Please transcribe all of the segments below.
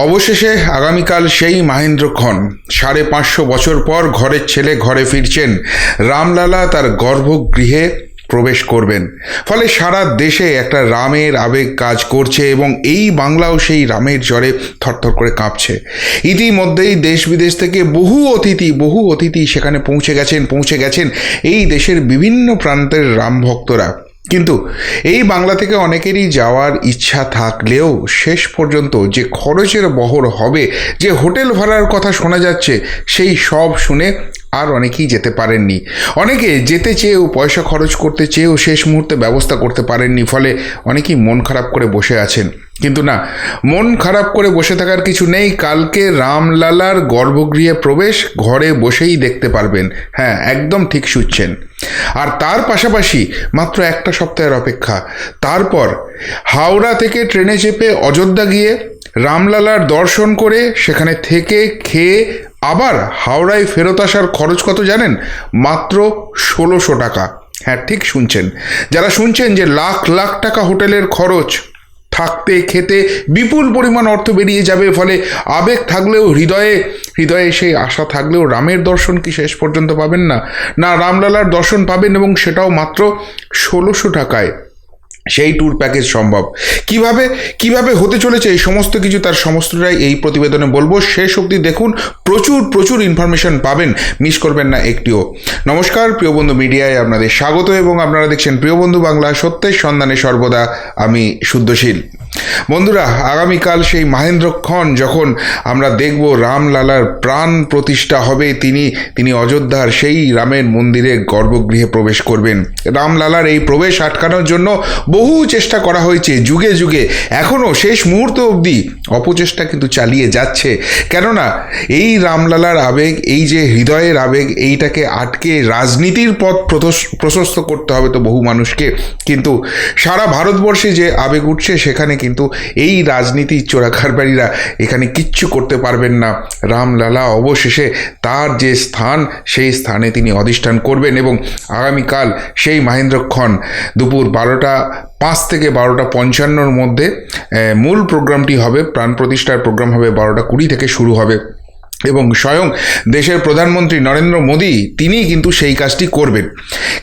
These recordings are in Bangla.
অবশেষে আগামীকাল সেই মাহেন্দ্রক্ষণ সাড়ে পাঁচশো বছর পর ঘরের ছেলে ঘরে ফিরছেন। রামলালা তার গর্ভগৃহে প্রবেশ করবেন। ফলে সারা দেশে একটা রামের আবেগ কাজ করছে এবং এই বাংলাও সেই রামের জ্বরে থরথর করে কাঁপছে। ইতিমধ্যেই দেশ বিদেশ থেকে বহু অতিথি বহু অতিথি সেখানে পৌঁছে গেছেন পৌঁছে গেছেন। এই দেশের বিভিন্ন প্রান্তের রাম ভক্তরা কিন্তু এই বাংলা থেকে অনেকেরই যাওয়ার ইচ্ছা থাকলেও শেষ পর্যন্ত যে খরচের বহর হবে, যে হোটেল ভাড়ার কথা শোনা যাচ্ছে, সেই সব শুনে আর অনেকেই যেতে পারেননি। অনেকে যেতে চেয়েও পয়সা খরচ করতে চেয়েও শেষ মুহূর্তে ব্যবস্থা করতে পারেননি, ফলে অনেকেই মন খারাপ করে বসে আছেন। কিন্তু না, মন খারাপ করে বসে থাকার কিছু নেই, কালকে রামলালার গর্ভগৃহে প্রবেশ, ঘরে বসেই দেখতে পারবেন। হ্যাঁ একদম ঠিক শুনছেন। আর তার পাশাপাশি মাত্র একটা সপ্তাহের অপেক্ষা। তারপর হাওড়া থেকে ট্রেনে চেপে অযোধ্যা গিয়ে রামলালার দর্শন করে সেখানে থেকে খেয়ে আবার হাওড়ায় ফেরত আসার খরচ কত জানেন? মাত্র ষোলোশো টাকা। হ্যাঁ ঠিক শুনছেন। যারা শুনছেন যে লাখ লাখ টাকা হোটেলের খরচ থাকতে খেতে বিপুল পরিমাণ অর্থ বেরিয়ে যাবে, ফলে আবেগ থাকলেও হৃদয়ে হৃদয়ে সেই আশা থাকলেও রামের দর্শন কি শেষ পর্যন্ত পাবেন না? না, রামলালার দর্শন পাবেন এবং সেটাও মাত্র ষোলোশো টাকায়। সেই ট্যুর প্যাকেজ সম্ভব। কীভাবে কীভাবে হতে চলেছে এই সমস্ত কিছু তার সমস্তটাই এই প্রতিবেদনে বলব। শেষ অবধি দেখুন, প্রচুর প্রচুর ইনফরমেশন পাবেন। মিস করবেন না একটিও। নমস্কার, প্রিয় বন্ধু মিডিয়ায় আপনাদের স্বাগত এবং আপনারা দেখছেন প্রিয় বন্ধু বাংলা সত্যের সন্ধানে সর্বদা আমি শুদ্ধশীল। বন্ধুরা, আগামীকাল সেই মাহেন্দ্রক্ষণ যখন আমরা দেখব রামলালার প্রাণ প্রতিষ্ঠা হবে, তিনি তিনি অযোধ্যার সেই রামের মন্দিরে গর্ভগৃহে প্রবেশ করবেন। রামলালার এই প্রবেশ আটকানোর জন্য বহু চেষ্টা করা হয়েছে, যুগে যুগে। এখনও শেষ মুহূর্ত অবধি অপচেষ্টা কিন্তু চালিয়ে যাচ্ছে। কেননা, এই রামলালার আবেগ, এই যে হৃদয়ের আবেগ, এইটাকে আটকে রাজনীতির পথ প্রশস্ত করতে হবে তো বহু মানুষকে। কিন্তু সারা ভারতবর্ষে যে আবেগ উঠছে, সেখানে কিন্তু এই রাজনীতি চোরাকারবারীরা এখানে কিচ্ছু করতে পারবেন না। রামলালা অবশেষে তার যে স্থান, সেই স্থানে তিনি অধিষ্ঠান করবেন এবং আগামীকাল সেই মাহেন্দ্রক্ষণ দুপুর বারোটা পাঁচ থেকে বারোটা পঞ্চান্নর মধ্যে মূল প্রোগ্রামটি হবে, প্রাণ প্রতিষ্ঠার প্রোগ্রাম হবে বারোটা কুড়ি থেকে শুরু হবে। এবং স্বয়ং দেশের প্রধানমন্ত্রী নরেন্দ্র মোদী তিনি কিন্তু সেই কাজটি করবেন।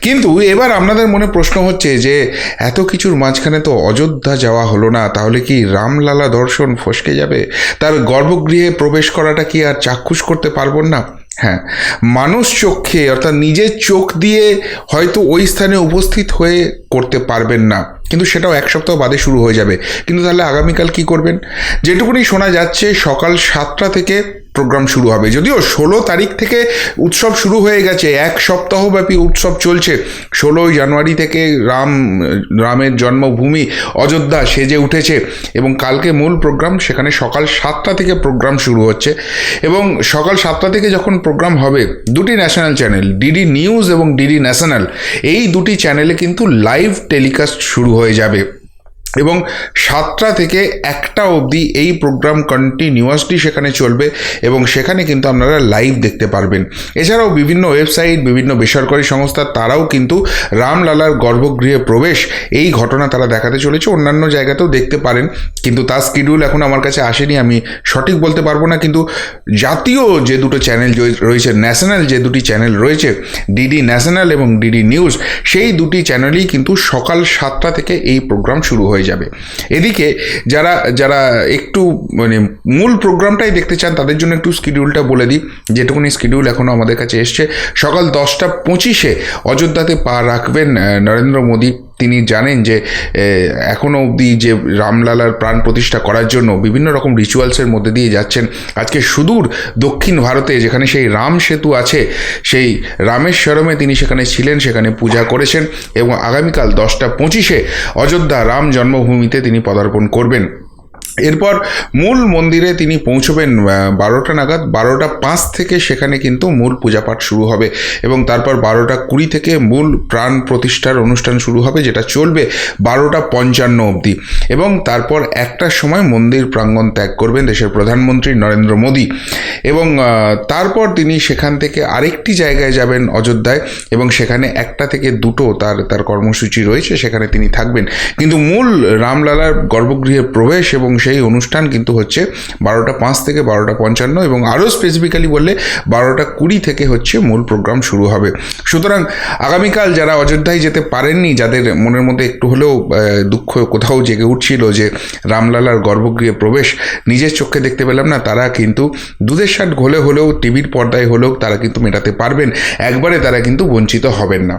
কিন্তু এবার আপনাদের মনে প্রশ্ন হচ্ছে যে, এত কিছুর মাঝখানে তো অযোধ্যা যাওয়া হলো না, তাহলে কি রামলালা দর্শন ফসকে যাবে? তার গর্ভগৃহে প্রবেশ করাটা কি আর চাক্ষুষ করতে পারব না? হ্যাঁ মানুষ চোখে অর্থাৎ নিজের চোখ দিয়ে হয়তো ওই স্থানে উপস্থিত হয়ে করতে পারবেন না। কিন্তু সেটাও এক সপ্তাহ বাদে শুরু হয়ে যাবে। কিন্তু তাহলে আগামীকাল কি করবেন? যেটুকুনি শোনা যাচ্ছে, সকাল সাতটা থেকে প্রোগ্রাম শুরু হবে। যদিও ষোলো তারিখ থেকে উৎসব শুরু হয়ে গেছে, এক সপ্তাহব্যাপী উৎসব চলছে। ষোলোই জানুয়ারি থেকে রাম, রামের জন্মভূমি অযোধ্যা সেজে উঠেছে এবং কালকে মূল প্রোগ্রাম সেখানে সকাল সাতটা থেকে প্রোগ্রাম শুরু হচ্ছে এবং সকাল সাতটা থেকে যখন প্রোগ্রাম হবে, দুটি ন্যাশনাল চ্যানেল ডিডি নিউজ এবং ডিডি ন্যাশনাল, এই দুটি চ্যানেলে কিন্তু লাইভ টেলিকাস্ট শুরু হয়ে যাবে। এবং সাতটা থেকে একটা অবধি এই প্রোগ্রাম কন্টিনিউয়াসলি সেখানে চলবে এবং সেখানে কিন্তু আপনারা লাইভ দেখতে পারবেন। এছাড়াও বিভিন্ন ওয়েবসাইট বিভিন্ন বেসরকারি সংস্থা, তারাও কিন্তু রামলালার গর্ভগৃহে প্রবেশ এই ঘটনা তারা দেখাতে চলেছে। অন্যান্য জায়গাতেও দেখতে পারেন, কিন্তু তার স্কিডিউল এখন আমার কাছে আসেনি, আমি সঠিক বলতে পারব না, কিন্তু জাতীয় যে দুটো চ্যানেল রয়েছে ন্যাশনাল যে দুটি চ্যানেল রয়েছে ডিডি ন্যাশনাল এবং ডিডি নিউজ সেই দুটি চ্যানেলই কিন্তু সকাল সাতটা থেকে এই প্রোগ্রাম শুরু যাবে। এদিকে যারা যারা একটু মানে মূল প্রোগ্রামটাই দেখতে চান, তাদের জন্য একটু স্কিডিউলটা বলে দিই। যেটুকুনি স্কিডিউল এখনও আমাদের কাছে এসছে, সকাল দশটা পঁচিশে অযোধ্যাতে পা রাখবেন নরেন্দ্র মোদী। তিনি জানেন যে এখনও অবধি যে রামলালার প্রাণ প্রতিষ্ঠা করার জন্য বিভিন্ন রকম রিচুয়ালসের মধ্যে দিয়ে যাচ্ছেন। আজকে সুদূর দক্ষিণ ভারতে যেখানে সেই রাম সেতু আছে, সেই রামেশ্বরমে তিনি সেখানে ছিলেন, সেখানে পূজা করেছেন এবং আগামীকাল দশটা পঁচিশে অযোধ্যা রাম জন্মভূমিতে তিনি পদার্পণ করবেন। এরপর মূল মন্দিরে তিনি পৌঁছবেন বারোটা নাগাদ। বারোটা পাঁচ থেকে সেখানে কিন্তু মূল পূজাপাঠ শুরু হবে এবং তারপর বারোটা কুড়ি থেকে মূল প্রাণ প্রতিষ্ঠার অনুষ্ঠান শুরু হবে যেটা চলবে বারোটা পঞ্চান্ন অবধি। এবং তারপর একটার সময় মন্দির প্রাঙ্গণ ত্যাগ করবেন দেশের প্রধানমন্ত্রী নরেন্দ্র মোদী। এবং তারপর তিনি সেখান থেকে আরেকটি জায়গায় যাবেন অযোধ্যায় এবং সেখানে একটা থেকে দুটো তার তার কর্মসূচি রয়েছে, সেখানে তিনি থাকবেন। কিন্তু মূল রামলালার গর্ভগৃহে প্রবেশ এবং সেই অনুষ্ঠান কিন্তু হচ্ছে বারোটা পাঁচ থেকে বারোটা পঞ্চান্ন এবং আরও স্পেসিফিক্যালি বললে বারোটা কুড়ি থেকে হচ্ছে মূল প্রোগ্রাম শুরু হবে। সুতরাং আগামীকাল যারা অযোধ্যায় যেতে পারেননি, যাদের মনের মধ্যে একটু হলেও দুঃখ কোথাও জেগে উঠছিল যে রামলালার গর্ভগৃহে প্রবেশ নিজের চোখে দেখতে পেলাম না, তারা কিন্তু দুধের শাট ঘোলে হলেও, টিভির পর্দায় হলেও তারা কিন্তু মেটাতে পারবেন। একবারে তারা কিন্তু বঞ্চিত হবেন না।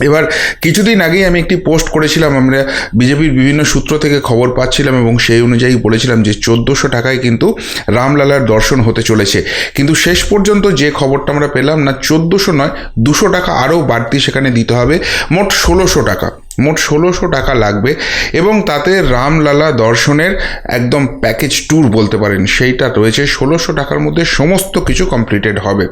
এবার কিছুদিন আগেই আমি একটি পোস্ট করেছিলাম, আমরা বিজেপির বিভিন্ন সূত্র থেকে খবর পাচ্ছিলাম এবং সেই অনুযায়ী বলেছিলাম যে চোদ্দোশো টাকায় কিন্তু রামলালার দর্শন হতে চলেছে। কিন্তু শেষ পর্যন্ত যে খবরটা আমরা পেলাম না, চোদ্দোশো নয়, দুশো টাকা আরও বাড়তি সেখানে দিতে হবে, মোট ষোলোশো টাকা। মোট ষোলোশো টাকা লাগবে এবং তাতে রামলালা দর্শনের একদম প্যাকেজ ট্যুর বলতে পারেন, সেইটা রয়েছে। ষোলোশো টাকার মধ্যে সমস্ত কিছু কমপ্লিটেড হবে।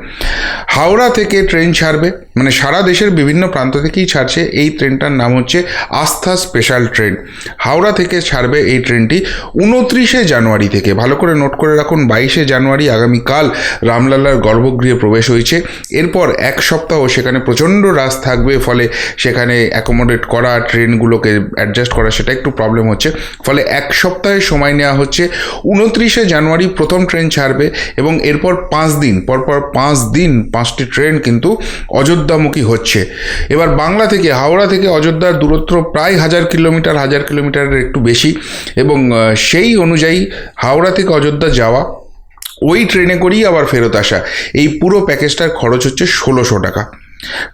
হাওড়া থেকে ট্রেন ছাড়বে মানে সারা দেশের বিভিন্ন প্রান্ত থেকেই ছাড়ছে। এই ট্রেনটার নাম হচ্ছে আস্থা স্পেশাল ট্রেন। হাওড়া থেকে ছাড়বে এই ট্রেনটি উনত্রিশে জানুয়ারি থেকে। ভালো করে নোট করে রাখুন, বাইশে জানুয়ারি আগামীকাল রামলালার গর্ভগৃহে প্রবেশ হয়েছে। এরপর এক সপ্তাহ সেখানে প্রচণ্ড রাস থাকবে, ফলে সেখানে অ্যাকোমোডেট করা ট্রেনগুলোকে অ্যাডজাস্ট করা, সেটা একটু প্রবলেম হচ্ছে। ফলে এক সপ্তাহের সময় নেওয়া হচ্ছে। উনত্রিশে জানুয়ারি প্রথম ট্রেন ছাড়বে এবং এরপর পাঁচ দিন, পরপর পাঁচ দিন পাঁচটি ট্রেন কিন্তু অযোধ্যামুখী হচ্ছে। এবার বাংলা থেকে, হাওড়া থেকে অযোধ্যার দূরত্ব প্রায় হাজার কিলোমিটার, হাজার কিলোমিটারের একটু বেশি। এবং সেই অনুযায়ী হাওড়া থেকে অযোধ্যা যাওয়া, ওই ট্রেনে করেই আবার ফেরত আসা। এই পুরো প্যাকেজটার খরচ হচ্ছে ষোলোশো টাকা।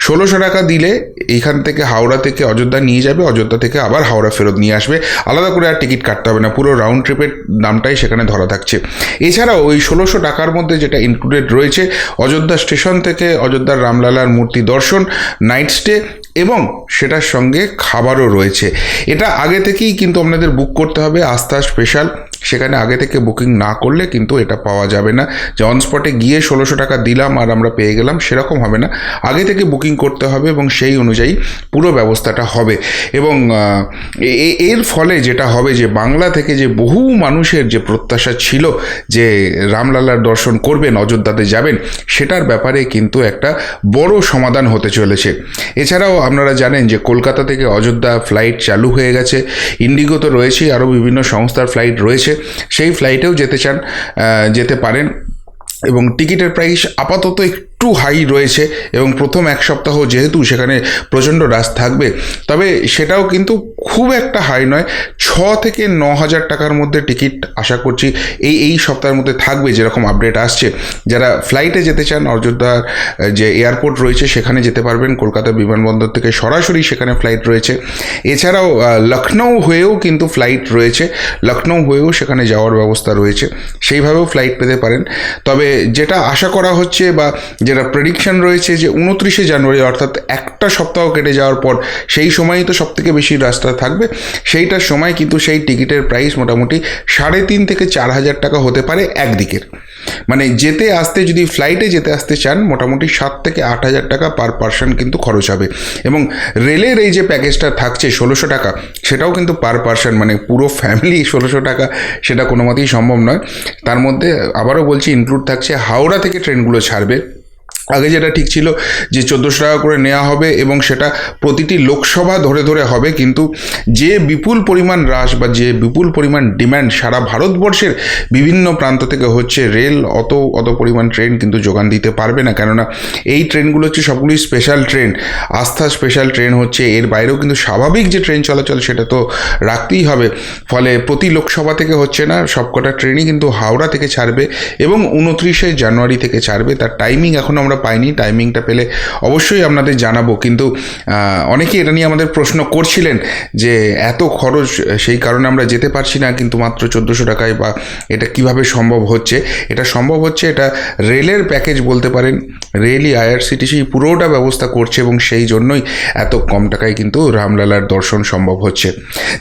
ষোলোশো টাকা দিলে এইখান থেকে হাওড়া থেকে অযোধ্যা নিয়ে যাবে, অযোধ্যা থেকে আবার হাওড়া ফেরত নিয়ে আসবে। আলাদা করে আর টিকিট কাটতে হবে না, পুরো রাউন্ড ট্রিপের দামটাই সেখানে ধরা থাকছে। এছাড়াও ওই ষোলোশো টাকার মধ্যে যেটা ইনক্লুডেড রয়েছে, অযোধ্যা স্টেশন থেকে অযোধ্যার রামলালার মূর্তি দর্শন নাইট স্টে এবং সেটার সঙ্গে খাবারও রয়েছে। এটা আগে থেকেই কিন্তু আপনাদের বুক করতে হবে আস্থা স্পেশাল সেখানে আগে থেকে বুকিং না করলে কিন্তু এটা পাওয়া যাবে না। যে অন স্পটে গিয়ে ষোলোশো টাকা দিলাম আর আমরা পেয়ে গেলাম, সেরকম হবে না। আগে থেকে বুকিং করতে হবে এবং সেই অনুযায়ী পুরো ব্যবস্থাটা হবে। এবং এর ফলে যেটা হবে যে বাংলা থেকে যে বহু মানুষের যে প্রত্যাশা ছিল যে রামলালার দর্শন করবেন, অযোধ্যাতে যাবেন, সেটার ব্যাপারে কিন্তু একটা বড় সমাধান হতে চলেছে। এছাড়াও আপনারা জানেন যে কলকাতা থেকে অযোধ্যা ফ্লাইট চালু হয়ে গেছে। ইন্ডিগো তো রয়েছেই, আরও বিভিন্ন সংস্থার ফ্লাইট রয়েছে। সেই ফ্লাইটেও যেতে চান যেতে পারেন। এবং টিকিটের প্রাইস আপাতত একটু হাই রয়েছে এবং প্রথম এক সপ্তাহ যেহেতু সেখানে প্রচণ্ড রাশ থাকবে, তবে সেটাও কিন্তু খুব একটা হাই নয়। ছ থেকে ন হাজার টাকার মধ্যে টিকিট আশা করছি এই এই সপ্তাহের মধ্যে থাকবে, যেরকম আপডেট আসছে। যারা ফ্লাইটে যেতে চান, অযোধ্যার যে এয়ারপোর্ট রয়েছে, সেখানে যেতে পারবেন। কলকাতা বিমানবন্দর থেকে সরাসরি সেখানে ফ্লাইট রয়েছে। এছাড়াও লখনৌ হয়েও কিন্তু ফ্লাইট রয়েছে। লখনৌ হয়েও সেখানে যাওয়ার ব্যবস্থা রয়েছে। সেইভাবেও ফ্লাইট পেতে পারেন। তবে যেটা আশা করা হচ্ছে বা যেটা প্রেডিকশন রয়েছে যে উনত্রিশে জানুয়ারি, অর্থাৎ একটা সপ্তাহ কেটে যাওয়ার পর সেই সময়ই তো সবথেকে বেশি রাস্তা থাকবে। সেইটার সময় কিন্তু সেই টিকিটের প্রাইস মোটামুটি সাড়ে তিন থেকে চার হাজার টাকা হতে পারে একদিকের। মানে যেতে আসতে যদি ফ্লাইটে যেতে আসতে চান, মোটামুটি সাত থেকে আট হাজার টাকা পার পার্সন কিন্তু খরচ হবে। এবং রেলের এই যে প্যাকেজটা থাকছে ষোলোশো টাকা, সেটাও কিন্তু পার পার্সন মানে পুরো ফ্যামিলি ষোলোশো টাকা, সেটা কোনো মতেই সম্ভব নয়। তার মধ্যে আবারও বলছি ইনক্লুড থাকছে হাওড়া থেকে ট্রেনগুলো ছাড়বে। আগে যেটা ঠিক ছিল যে চোদ্দোশো টাকা করে নেওয়া হবে এবং সেটা প্রতিটি লোকসভা ধরে ধরে হবে, কিন্তু যে বিপুল পরিমাণ হ্রাস বা যে বিপুল পরিমাণ ডিম্যান্ড সারা ভারতবর্ষের বিভিন্ন প্রান্ত থেকে হচ্ছে রেল অত অত পরিমাণ ট্রেন কিন্তু যোগান দিতে পারবে না। কেননা এই ট্রেনগুলো হচ্ছে সবগুলোই special train. Aastha special train হচ্ছে, এর বাইরেও কিন্তু স্বাভাবিক যে ট্রেন চলাচল সেটা তো রাখতেই হবে। ফলে প্রতি লোকসভা থেকে হচ্ছে না, সবকটা ট্রেনই কিন্তু হাওড়া থেকে ছাড়বে এবং উনত্রিশে জানুয়ারি থেকে ছাড়বে। তার টাইমিং এখন আমরা পাইনি টাইমিংটা পেলে অবশ্যই আপনাদের জানাব। কিন্তু অনেকে অনেকেই এটা নিয়ে আমাদের প্রশ্ন করছিলেন যে এত খরচ, সেই কারণে আমরা যেতে পারছি না, কিন্তু মাত্র চোদ্দোশো টাকায় বা এটা কীভাবে সম্ভব হচ্ছে? এটা সম্ভব হচ্ছে এটা রেলের প্যাকেজ বলতে পারেন রেলই আইআরসিটিসি পুরোটা ব্যবস্থা করছে এবং সেই জন্যই এত কম টাকায় কিন্তু রামলালার দর্শন সম্ভব হচ্ছে।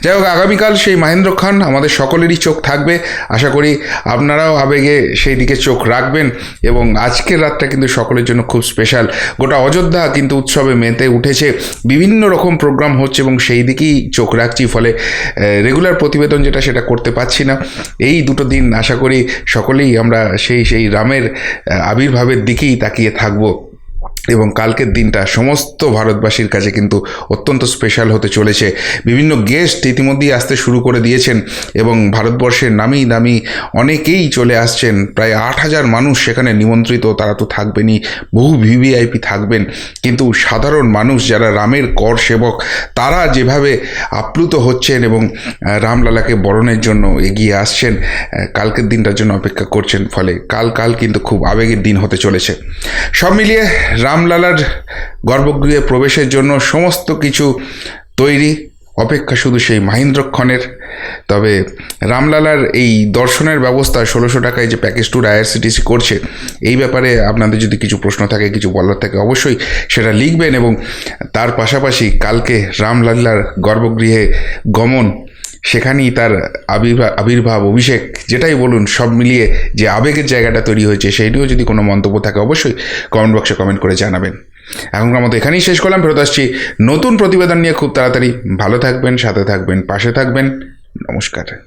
যাই হোক, আগামীকাল সেই মহেন্দ্র খান আমাদের সকলেরই চোখ থাকবে। আশা করি আপনারাও আবেগে সেই দিকে চোখ রাখবেন এবং আজকের রাতটা কিন্তু সকলের জন্য খুব স্পেশাল গোটা অযোধ্যা কিন্তু উৎসবে মেতে উঠেছে। বিভিন্ন রকম প্রোগ্রাম হচ্ছে এবং সেই দিকেই চোখ রাখছি, ফলে রেগুলার প্রতিবেদন যেটা সেটা করতে পারছি না। এই দুটো দিন আশা করি সকলেই আমরা সেই সেই রামের আবির্ভাবের দিকেই তাকিয়ে থাকব এবং কালকের দিনটা সমস্ত ভারতবাসীর কাছে কিন্তু অত্যন্ত স্পেশাল হতে চলেছে। বিভিন্ন গেস্ট ইতিমধ্যেই আসতে শুরু করে দিয়েছেন এবং ভারতবর্ষের নামি দামি অনেকেই চলে আসছেন। প্রায় আট হাজার মানুষ সেখানে নিমন্ত্রিত, তারা তো থাকবেনই, বহু ভিভিআইপি থাকবেন। কিন্তু সাধারণ মানুষ যারা রামের কর সেবক, তারা যেভাবে আপ্লুত হচ্ছেন এবং রামলালাকে বরণের জন্য এগিয়ে আসছেন কালকের দিনটার জন্য অপেক্ষা করছেন, ফলে কাল কাল কিন্তু খুব আবেগের দিন হতে চলেছে। সব মিলিয়ে রামলালার গর্ভগৃহে প্রবেশের জন্য সমস্ত কিছু তৈরি। অপেক্ষা শুধু সেই মাহিন্দ্রক্ষণের। তবে রামলালার এই দর্শনের ব্যবস্থা ষোলোশো টাকায় যে প্যাকেজ ট্যুর আইআরসিটিসি করছে, এই ব্যাপারে আপনাদের যদি কিছু প্রশ্ন থাকে, কিছু বলার থাকে, অবশ্যই সেটা লিখবেন এবং তার পাশাপাশি কালকে রামলালার গর্ভগৃহে গমন সেখানেই তার আবির্ভাব আবির্ভাব, অভিষেক, যেটাই বলুন, সব মিলিয়ে যে আবেগের জায়গাটা তৈরি হয়েছে সেই নিয়েও যদি কোনো মন্তব্য থাকে, অবশ্যই কমেন্ট বক্সে কমেন্ট করে জানাবেন। এখনকার মতো এখানেই শেষ করলাম, ফেরত আসছি নতুন প্রতিবেদন নিয়ে খুব তাড়াতাড়ি। ভালো থাকবেন, সাথে থাকবেন, পাশে থাকবেন। নমস্কার।